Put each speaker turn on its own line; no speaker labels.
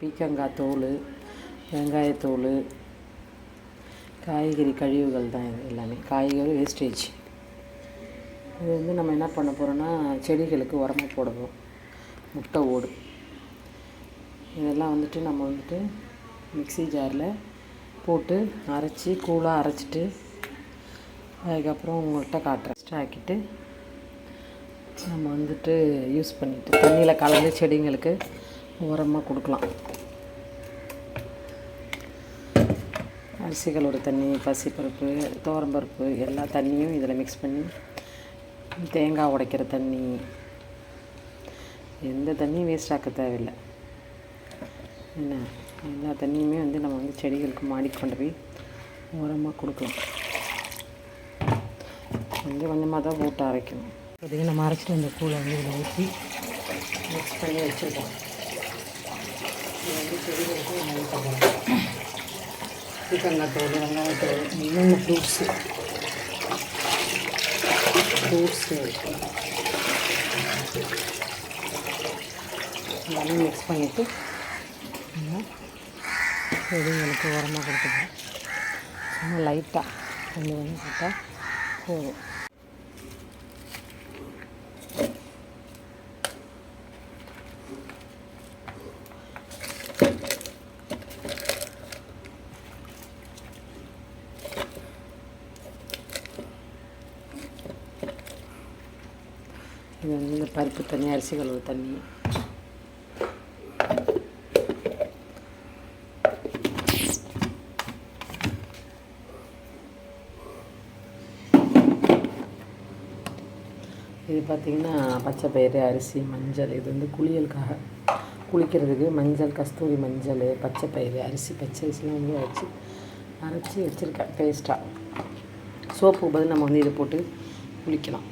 பீக்கங்காய் தோல் வெங்காயத்தோல் காய்கறி கழிவுகள் தான் இது எல்லாமே. காய்கறி வேஸ்டேஜ் இது வந்து நம்ம என்ன பண்ண போகிறோன்னா செடிகளுக்கு உரமாக போடுவோம் முட்டை ஓடு. இதெல்லாம் வந்துட்டு நம்ம வந்துட்டு மிக்ஸி ஜாரில் போட்டு அரைச்சி கூழாக அரைச்சிட்டு அதுக்கப்புறம் உங்கள்கிட்ட காட்டுறேன். ஆக்கிட்டு நம்ம வந்துட்டு யூஸ் பண்ணிட்டு தண்ணியில் கலந்து செடிங்களுக்கு உரமாக கொடுக்கலாம். அரிசிகளோட தண்ணி பசிப்பருப்பு துவரம்பருப்பு எல்லா தண்ணியும் இதில் மிக்ஸ் பண்ணி தேங்காய் உடைக்கிற தண்ணி. எந்த தண்ணியும் வேஸ்ட் ஆக்க தேவையில்லை. என்ன? எல்லா தண்ணியுமே வந்து நம்ம வந்து செடிகளுக்கு மாடி கொண்டு போய் உரமாக கொடுக்கலாம். கொஞ்சம் கொஞ்சமாக தான் போட்டு அரைக்கணும். இப்போதைக்கு நம்ம அரைச்சிட்டு அந்த கூழை வந்து இதில் ஊற்றி மிக்ஸ் பண்ணி வச்சுருக்கோம். இது வந்து செடிகளுக்கு நம்ம ஊத்த இன்னொன்று ஃப்ரூட்ஸு ஃப்ரூட்ஸு எல்லாமே மிக்ஸ் பண்ணிவிட்டு நம்ம செடிங்களுக்கு உரமாக கொடுத்துக்கலாம் சும்மா லைட்டாக கொஞ்சம் கொஞ்சம் போட்டால் போதும் இது வந்து இந்த பருப்பு தண்ணி அரிசி கழுவு தண்ணி. இது பார்த்திங்கன்னா பச்சை பயிறு அரிசி மஞ்சள். இது வந்து குளியலுக்காக. குளிக்கிறதுக்கு மஞ்சள் கஸ்தூரி மஞ்சள் பச்சை பயிறு அரிசி பச்சை அரிசிலாம் வந்து வச்சு அரைச்சி வச்சுருக்கேன் பேஸ்ட்டாக சோப்பு பதில் நம்ம வந்து இதை போட்டு குளிக்கலாம்.